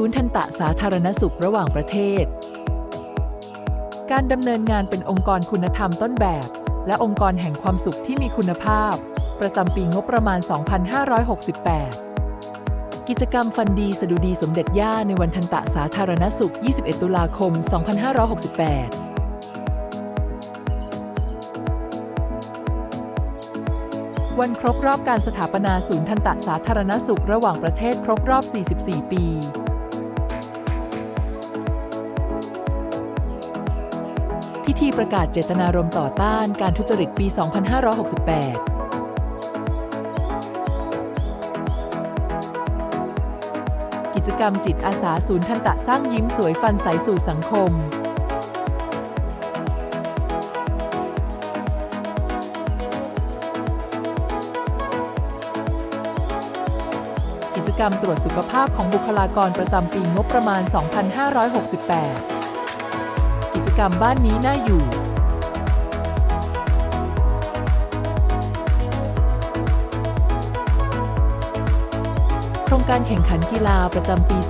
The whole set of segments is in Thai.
ศูนย์ทันตะสาธารณสุขระหว่างประเทศ การดำเนินงานเป็นองค์กรคุณธรรมต้นแบบ และองค์กรแห่งความสุขที่มีคุณภาพ ประจำปีงบประมาณ 2568 กิจกรรมฟันดีสดุดีสมเด็จย่าในวันทันตะสาธารณสุข 21 ตุลาคม 2568วันครบรอบการสถาปนาศูนย์ทันตะสาธารณสุขระหว่างประเทศครบรอบ 44 ปี ธีประกาศเจตนารมณ์ต่อต้านการทุจริตปี 2568กิจกรรมจิตอาสาศูนย์ทันตะสร้างยิ้มสวยฟันใสสู่สังคม กิจกรรมตรวจสุขภาพของบุคลากรประจำปีงบประมาณ 2568 กิจกรรมบ้านนี้น่าอยู่โครงการแข่งขันกีฬาประจำปี 2568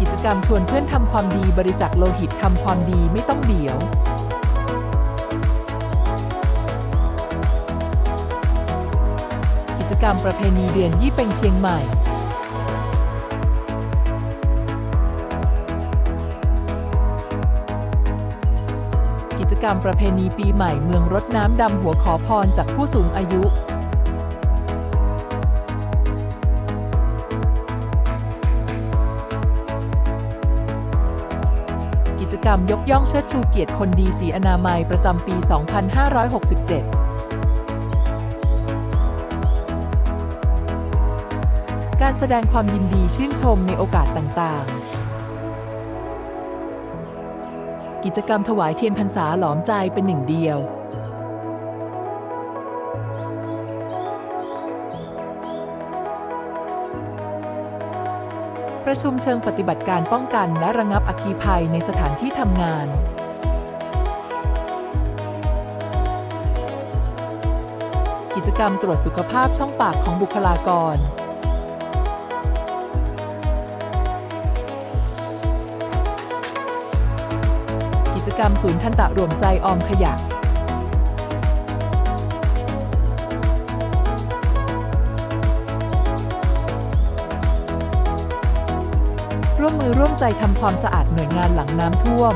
กิจกรรมชวนเพื่อนทำความดีบริจาคโลหิตทำความดีไม่ต้องเดี่ยว กิจกรรมประเพณีเดือนยี่เป็งเชียงใหม่กิจกรรมประเพณีปีใหม่เมืองรดน้ำดำหัวขอพรจากผู้สูงอายุ กิจกรรมยกย่องเชิดชูเกียรติคนดีสีอนามัยประจำปี 2567 การแสดงความยินดีชื่นชมในโอกาสต่างๆ กิจกรรมถวายเทียนพรรษาหลอมใจเป็นหนึ่งเดียวประชุมเชิงปฏิบัติการป้องกันและระงับอัคคีภัยในสถานที่ทำงาน กิจกรรมตรวจสุขภาพช่องปากของบุคลากรกิจกร รมศูนย์ทันตะรวมใจออมขยะร่วมมือร่วมใจทำความสะอาดหน่วยงานหลังน้ำท่วม